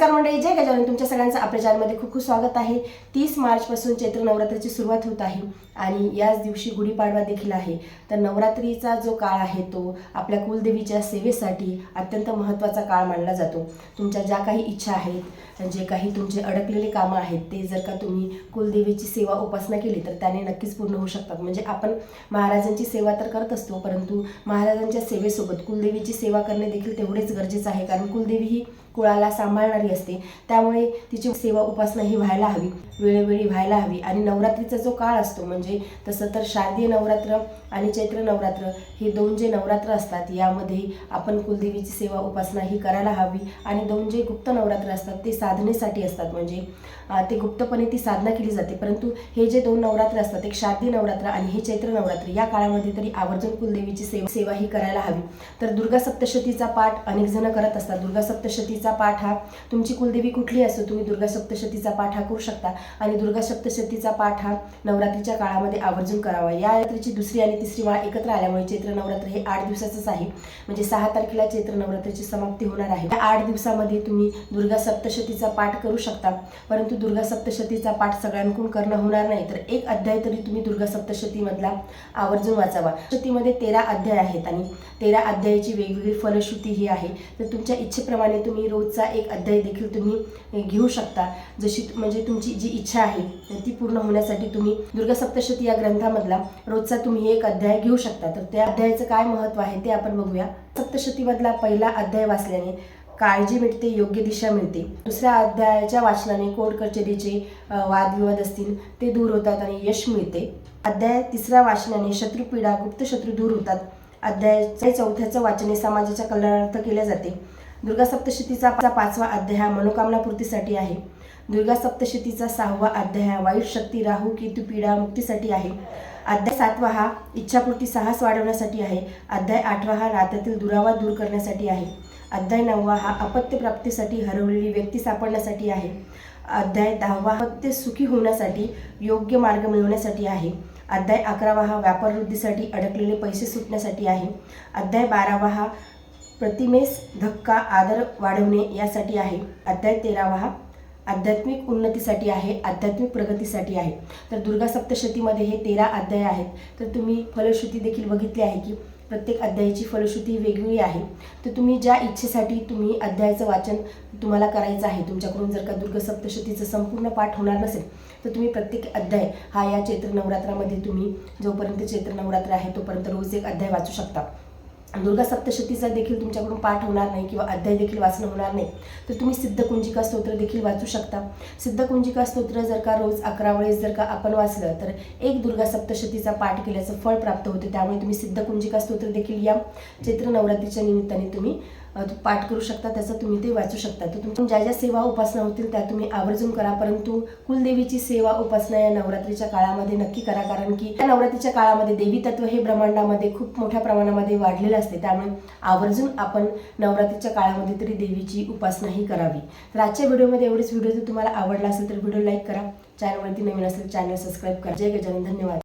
नमस्कार मंडळी जय गजानन. तुमच्या सगळ्यांचं आपल्या चॅनलमध्ये खूप खूप स्वागत आहे. तीस मार्चपासून चैत्र नवरात्राची सुरुवात होत आहे आणि याच दिवशी गुढीपाडवा देखील आहे. तर नवरात्रीचा जो काळ आहे तो आपल्या कुलदेवीच्या सेवेसाठी अत्यंत महत्त्वाचा काळ मानला जातो. तुमच्या ज्या काही इच्छा आहेत जे काही तुमचे अडकलेले कामं आहेत ते जर का तुम्ही कुलदेवीची सेवा उपासना केली तर त्याने नक्कीच पूर्ण होऊ शकतात. म्हणजे आपण महाराजांची सेवा तर करत असतो परंतु महाराजांच्या सेवेसोबत कुलदेवीची सेवा करणे देखील तेवढेच गरजेचं आहे. कारण कुलदेवी ही कुळाला सांभाळणारी असते. त्यामुळे तिची सेवा उपासना ही व्हायला हवी. वेळोवेळी व्हायला हवी. आणि नवरात्रीचा जो काळ असतो म्हणजे तसं तर शारदीय नवरात्र आणि चैत्र नवरात्र हे दोन जे नवरात्र असतात यामध्ये आपण कुलदेवीची सेवा उपासना ही करायला हवी. आणि दोन जे गुप्त नवरात्र असतात ते साधनेसाठी असतात. म्हणजे ते गुप्तपणे ती साधना केली जाते. परंतु हे जे दोन नवरात्र असतात एक शारदीय नवरात्र आणि हे चैत्र नवरात्र या काळामध्ये तरी आवर्जून कुलदेवीची सेवा सेवा ही करायला हवी. तर दुर्गा सप्तशतीचा पाठ अनेक जण करत असतात. दुर्गा सप्तशतीचा पाठ हा तुम्ही तुमची कुलदेवी कुठली असो तुम्ही दुर्गा सप्तशतीचा पाठ हा करू शकता. आणि दुर्गा सप्तशतीचा पाठ हा नवरात्रीच्या काळामध्ये आवर्जून करावा. या रात्रीची दुसरी आणि तिसरी माळ एकत्र आल्यामुळे चैत्र नवरात्र हे आठ दिवसाचंच आहे. म्हणजे सहा तारखेला चैत्र नवरात्रीची समाप्ती होणार आहे. या आठ दिवसामध्ये तुम्ही दुर्गा सप्तशतीचा पाठ करू शकता. परंतु दुर्गा सप्तशतीचा पाठ सगळ्यांकडून करणं होणार नाही. तर एक अध्याय तरी तुम्ही दुर्गा सप्तशतीमधला आवर्जून वाचावा. शतीमध्ये तेरा अध्याय आहेत आणि तेरा अध्यायाची वेगवेगळी फलश्रुती ही आहे. तर तुमच्या इच्छेप्रमाणे तुम्ही रोजचा एक अध्याय देखील तुम्ही घेऊ शकता. जशी म्हणजे तुमची जी इच्छा आहे ती पूर्ण होण्यासाठी तुम्ही दुर्गा सप्तशती या ग्रंथामधला रोजचा तुम्ही एक अध्याय घेऊ शकता. तर त्या अध्यायाचं काय महत्त्व आहे ते आपण बघूया. सप्तशतीमधला पहिला अध्याय वाचल्याने काळजी मिळते योग्य दिशा मिळते. दुसऱ्या अध्यायाच्या वाचनाने कोर्ट कचेरीचे वादविवाद असतील ते दूर होतात आणि यश मिळते. अध्याय तिसऱ्या वाचनाने शत्रुपीडा गुप्त शत्रू दूर होतात. अध्यायाच्या चौथ्याचं वाचने समाजाच्या कल्याणार्थ केले जाते. दुर्गा सप्तशतीचा पाचवा अध्याय मनोकामनापूर्तीसाठी मनोकामना पूर्तीसाठी आहे. दुर्गा सप्तशतीचा सहावा अध्याय वाईट शक्ती राहू केतू पीडा मुक्तीसाठी आहे. अध्याय सातवा हा इच्छापूर्ती साहस वाढवण्यासाठी आहे. अध्याय आठवा हा रात्यातील दुरावा दूर करण्यासाठी आहे. अध्याय नववा हा अपत्य प्राप्तीसाठी हरवलेली व्यक्ती सापडण्यासाठी आहे. अध्याय दहावा अपत्य सुखी होण्यासाठी योग्य मार्ग मिळवण्यासाठी आहे. अध्याय अकरावा हा व्यापारवृद्धीसाठी अडकलेले पैसे सुटण्यासाठी आहे. अध्याय बारावा हा प्रतिमेस धक्का आदर वाढवणे यासाठी आहे. अध्याय तेरावा. हा आध्यात्मिक उन्नतीसाठी आहे आध्यात्मिक प्रगतीसाठी आहे. तर दुर्गा सप्तशतीमध्ये हे तेरा अध्याय आहेत. तर तुम्ही फलश्रुती देखील बघितली आहे की प्रत्येक अध्यायाची फलश्रुती वेगवेगळी आहे. तर तुम्ही ज्या इच्छेसाठी तुम्ही अध्यायाचं वाचन तुम्हाला करायचं आहे तुमच्याकडून जर का दुर्गा सप्तशतीचं संपूर्ण पाठ होणार नसेल तर तुम्ही प्रत्येक अध्याय हा या चैत्र नवरात्रामध्ये तुम्ही जोपर्यंत चैत्र नवरात्र आहे तोपर्यंत रोज एक अध्याय वाचू शकता. दुर्गा सप्तशतीचा देखील तुमच्याकडून पाठ होणार नाही किंवा अध्याय देखील वाचणं होणार नाही तर तुम्ही सिद्धकुंजिका स्तोत्र देखील वाचू शकता. सिद्धकुंजिका स्तोत्र जर का रोज अकरा वेळेस जर का आपण वाचलं तर एक दुर्गा सप्तशतीचा पाठ केल्याचं फळ प्राप्त होते. त्यामुळे तुम्ही सिद्धकुंजिका स्तोत्र देखील या चैत्र नवरात्रीच्या निमित्ताने तुम्ही पाठ करू शकता त्याचं तुम्ही ते वाचू शकता. तर तुमच्या ज्या ज्या सेवा उपासना होतील त्या तुम्ही आवर्जून करा. परंतु कुलदेवीची सेवा उपासना या नवरात्रीच्या काळामध्ये नक्की करा. कारण की त्या नवरात्रीच्या काळामध्ये देवी तत्व हे ब्रह्मांडामध्ये खूप मोठ्या प्रमाणामध्ये वाढलेलं असते. त्यामुळे आवर्जून आपण नवरात्रीच्या काळामध्ये तरी देवीची उपासना ही करावी. तर आजच्या व्हिडिओमध्ये एवढेच. व्हिडिओ जर तुम्हाला आवडला असेल तर व्हिडिओ लाईक करा. चॅनलवरती नवीन असेल चॅनल सबस्क्राईब करा. जय गजानन. धन्यवाद.